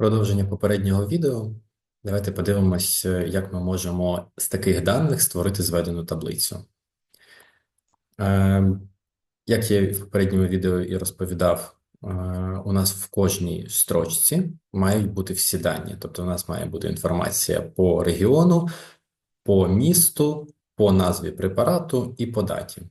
Продовження попереднього відео. Давайте подивимось, е, як ми можемо з таких даних створити зведену таблицю. Е, Як я в попередньому відео і розповідав, е, у нас в кожній строчці мають бути всі дані. Тобто, у нас має бути інформація по регіону, по місту, по назві препарату і по даті.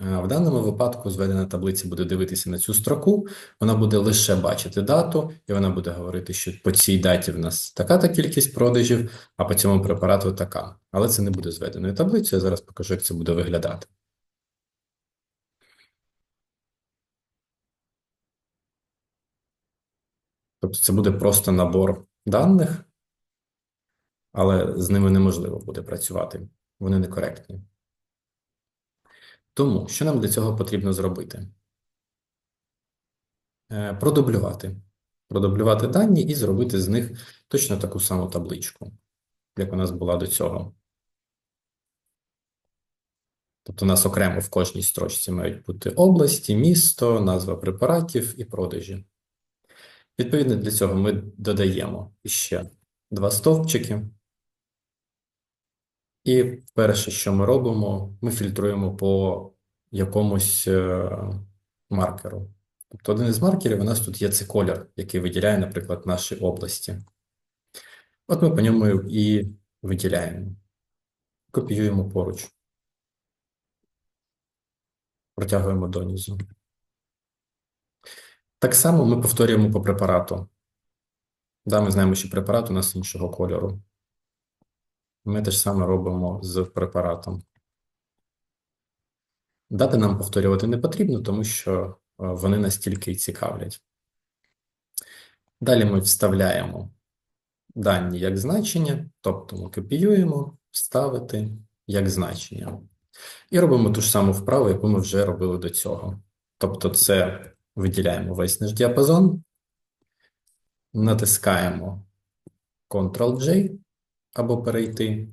Е, В даному випадку зведена таблиця буде дивитися на цю строку, вона буде лише бачити дату, і вона буде говорити, що по цій даті в нас така-та кількість продажів, а по цьому препарату така. Але це не буде зведеною таблицею. Я зараз покажу, як це буде виглядати. Тобто це буде просто набор даних, але з ними неможливо буде працювати. Вони некоректні. Тому що нам для цього потрібно зробити? Е, Продублювати. Продублювати дані і зробити з них точно таку саму табличку, як у нас була до цього. Тобто, у нас окремо в кожній строчці мають бути області, місто, назва препаратів і продажі. Відповідно, для цього ми додаємо ще два стовпчики. І перше, що ми робимо, ми фільтруємо по якомусь е, маркеру. Тобто один із маркерів у нас тут є це колір, який виділяє, наприклад, наші області. От ми по ньому і виділяємо. Копіюємо поруч. Протягуємо донизу. Так само ми повторюємо по препарату. Да, ми знаємо, що препарат у нас іншого кольору. Ми те ж саме робимо з препаратом. Дати нам повторювати не потрібно, тому що е, вони настільки цікавлять. Далі ми вставляємо дані як значення, тобто ми копіюємо, вставити як значення. І робимо ту ж саму вправу, яку ми вже робили до цього. Тобто, це виділяємо весь наш діапазон, натискаємо Ctrl-J або перейти,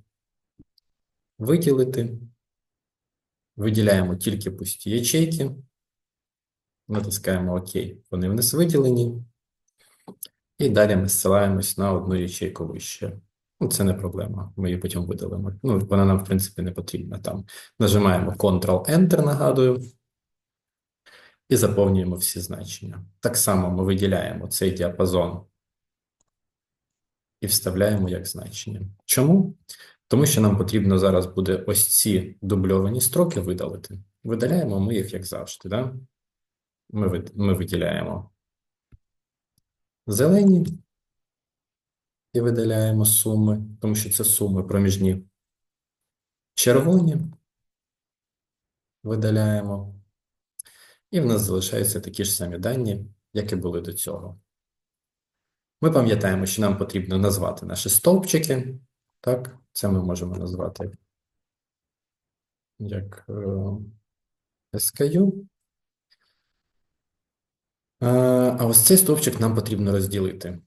виділити, виділяємо тільки пусті ячейки, натискаємо ОК, вони в нас виділені, і далі ми зсилаємось на одну ячейку вище. Ну, це не проблема, ми її потім видалимо. Ну, вона нам, в принципі, не потрібна там. Нажимаємо Ctrl-Enter, нагадую, і заповнюємо всі значення. Так само ми виділяємо цей діапазон і вставляємо як значення. Чому? Тому що нам потрібно зараз буде ось ці дубльовані строки видалити. Видаляємо ми їх, як завжди. Да? Ми, вид- ми виділяємо зелені і видаляємо суми, тому що це суми проміжні. Червоні видаляємо. І в нас залишаються такі ж самі дані, як і були до цього. Ми пам'ятаємо, що нам потрібно назвати наші стовпчики. Так, це ми можемо назвати як е, SKU. Е, А ось цей стовпчик нам потрібно розділити.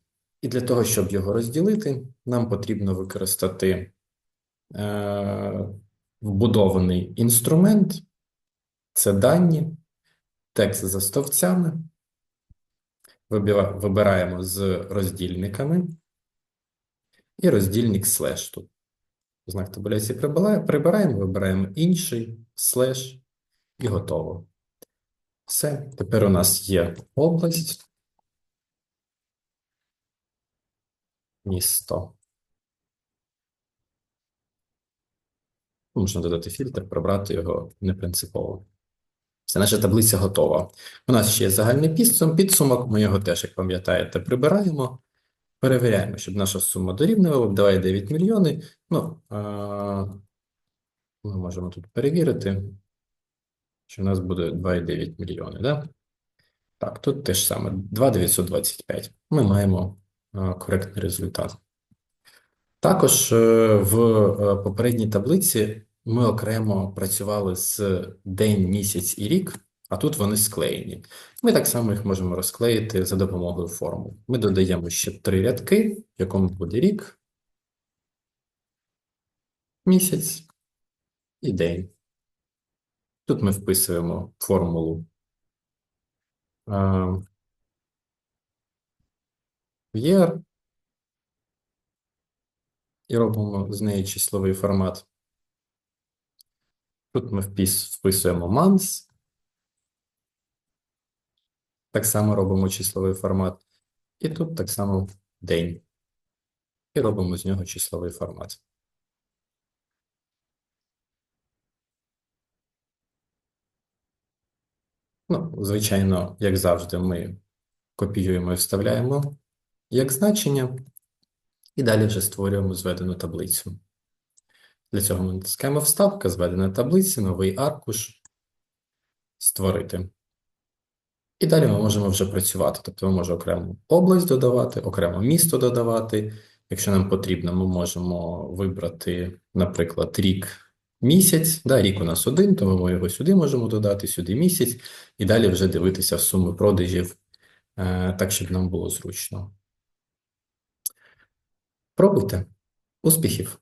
І для того, щоб його розділити, нам потрібно використати е, вбудований інструмент. Це дані, текст за стовпцями. Вибираємо з роздільниками і роздільник слеш тут. Знак табуляції прибираємо, вибираємо інший слеш і готово. Все. Тепер у нас є область, місто. Можна додати фільтр, прибрати його не принципово. Все, наша таблиця готова. У нас ще є загальний підсум, підсумок. Ми його теж, як пам'ятаєте, прибираємо. Перевіряємо, щоб наша сума дорівнювала 2,9 мільйони. Ну, ми можемо тут перевірити, що в нас буде 2,9 мільйони. Да? Так, тут теж саме 2,925. Ми маємо коректний результат. Також е, в е, попередній таблиці ми окремо працювали з день, місяць і рік, а тут вони склеєні. Ми так само їх можемо розклеїти за допомогою формул. Ми додаємо ще три рядки, в якому буде рік, місяць і день. Тут ми вписуємо формулу, year і робимо з неї числовий формат. Тут ми вписуємо months. Так само робимо числовий формат. І тут так само день. І робимо з нього числовий формат. Ну, звичайно, як завжди, ми копіюємо і вставляємо як значення, і далі вже створюємо зведену таблицю. Для цього ми натискаємо вставка, зведена таблиця, новий аркуш, створити. І далі ми можемо вже працювати. Тобто ми можемо окрему область додавати, окремо місто додавати. Якщо нам потрібно, ми можемо вибрати, наприклад, рік, місяць. Да, рік у нас один, тому ми його сюди можемо додати, сюди місяць, і далі вже дивитися в суми продажів, е, так, щоб нам було зручно. Пробуйте. Успіхів!